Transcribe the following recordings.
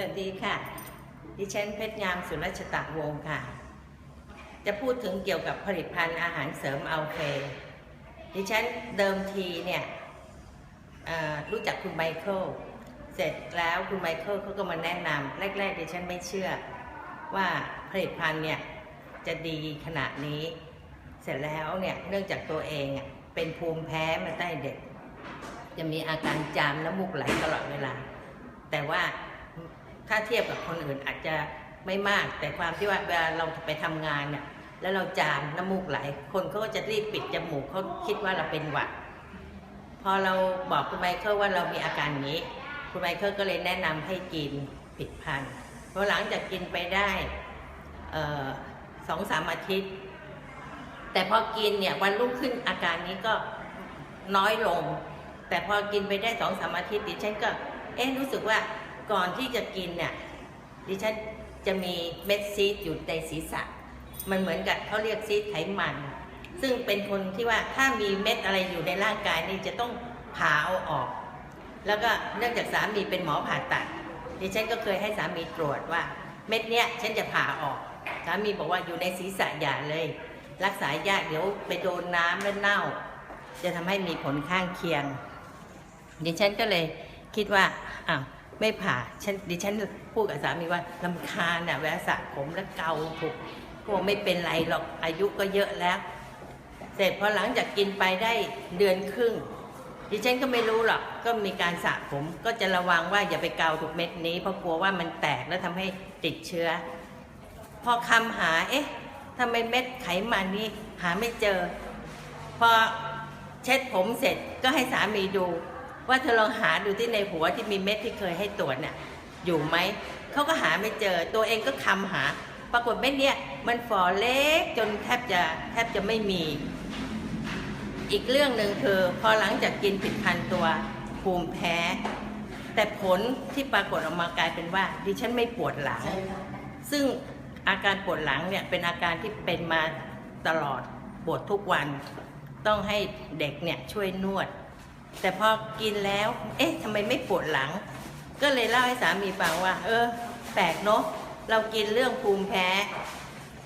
วัสดีค่ะ ดิฉันเพชรงามสุรชตะวงศ์ค่ะ จะพูดถึงเกี่ยวกับผลิตภัณฑ์อาหารเสริมอัลเฟดิฉันเดิมทีเนี่ยรู้จักคุณไมเคิลเสร็จแล้วคุณไมเคิลเขาก็มาแนะนำแรกๆดิฉันไม่เชื่อว่าผลิตภัณฑ์เนี่ยจะดีขนาดนี้ เสร็จแล้วเนี่ยเนื่องจากตัวเองเป็นภูมิแพ้มาตั้งเด็ก จะมีอาการจามน้ำมูกไหลตลอดเวลา แต่ว่า ถ้าเทียบกับคนอื่นอาจจะไม่มาก แต่ความที่ว่าเวลาเราไปทำงานเนี่ยแล้วเราจามน้ำมูกไหล คนเขาก็จะรีบปิดจมูกเขาคิดว่าเราเป็นหวัด พอเราบอกคุณไมเคิลว่าเรามีอาการนี้ คุณไมเคิลก็เลยแนะนำให้กินผิดพันธุ์พอหลังจากกินไปได้สองสามอาทิตย์ แต่พอกินเนี่ยวันรุ่งขึ้นอาการนี้ก็น้อยลง แต่พอกินไปได้สองสามอาทิตย์ดิฉันก็ เอ๊ะรู้สึกว่า ก่อนที่จะกินเนี่ยดิฉันจะมีเม็ดซีดอยู่ในศีรษะ มันเหมือนกับเขาเรียกซีดไขมัน ซึ่งเป็นคนที่ว่าถ้ามีเม็ดอะไรอยู่ในร่างกายนี่จะต้องผ่าเอาออก แล้วก็เนื่องจากสามีเป็นหมอผ่าตัด ดิฉันก็เคยให้สามีตรวจว่า เม็ดเนี้ยฉันจะผ่าออก สามีบอกว่าอยู่ในศีรษะอย่าเลย รักษายากเดี๋ยวไปโดนน้ำแล้วเน่า จะทำให้มีผลข้างเคียง ดิฉันก็เลยคิดว่าอ้าว ไม่ผ่าฉันดิฉันพูดกับสามีว่าลำคาญน่ะเวลาสระผมแล้วเกาถูกพวกไม่เป็นไรหรอกอายุก็เยอะแล้ว เสร็จพอหลังจากกินไปได้เดือนครึ่ง ดิฉันก็ไม่รู้หรอกก็มีการสระผมก็จะระวังว่าอย่าไปเกาถูกเม็ดนี้ เพราะกลัวว่ามันแตกแล้วทำให้ติดเชื้อ พอคำหาเอ๊ะทำไมเม็ดไขมันนี้หาไม่เจอ พอเช็ดผมเสร็จก็ให้สามีดู ว่าเธอลองหาดูที่ในหัวที่มีเม็ดที่เคยให้ตรวจเนี่ยอยู่ไหมเขาก็หาไม่เจอตัวเองก็คำหา ปรากฏเม็ดเนี้ยมันฝ่อเล็กจนแทบจะแทบจะไม่มี อีกเรื่องหนึ่งคือพอหลังจากกินผิดพันตัวภูมิแพ้ แต่ผลที่ปรากฏออกมากลายเป็นว่า ดิฉันไม่ปวดหลัง ซึ่งอาการปวดหลังเนี่ยเป็นอาการที่เป็นมาตลอดปวดทุกวัน ต้องให้เด็กเนี่ยช่วยนวด แต่พอกินแล้ว เอ๊ะทำไมไม่ปวดหลัง ก็เลยเล่าให้สามีฟังว่า เออ แปลกเนาะเรากินเรื่องภูมิแพ้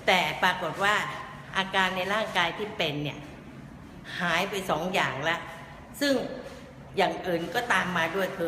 แต่ปรากฏว่าอาการในร่างกายที่เป็นเนี่ย หายไปสองอย่างละ ซึ่งอย่างอื่นก็ตามมาด้วยเธอ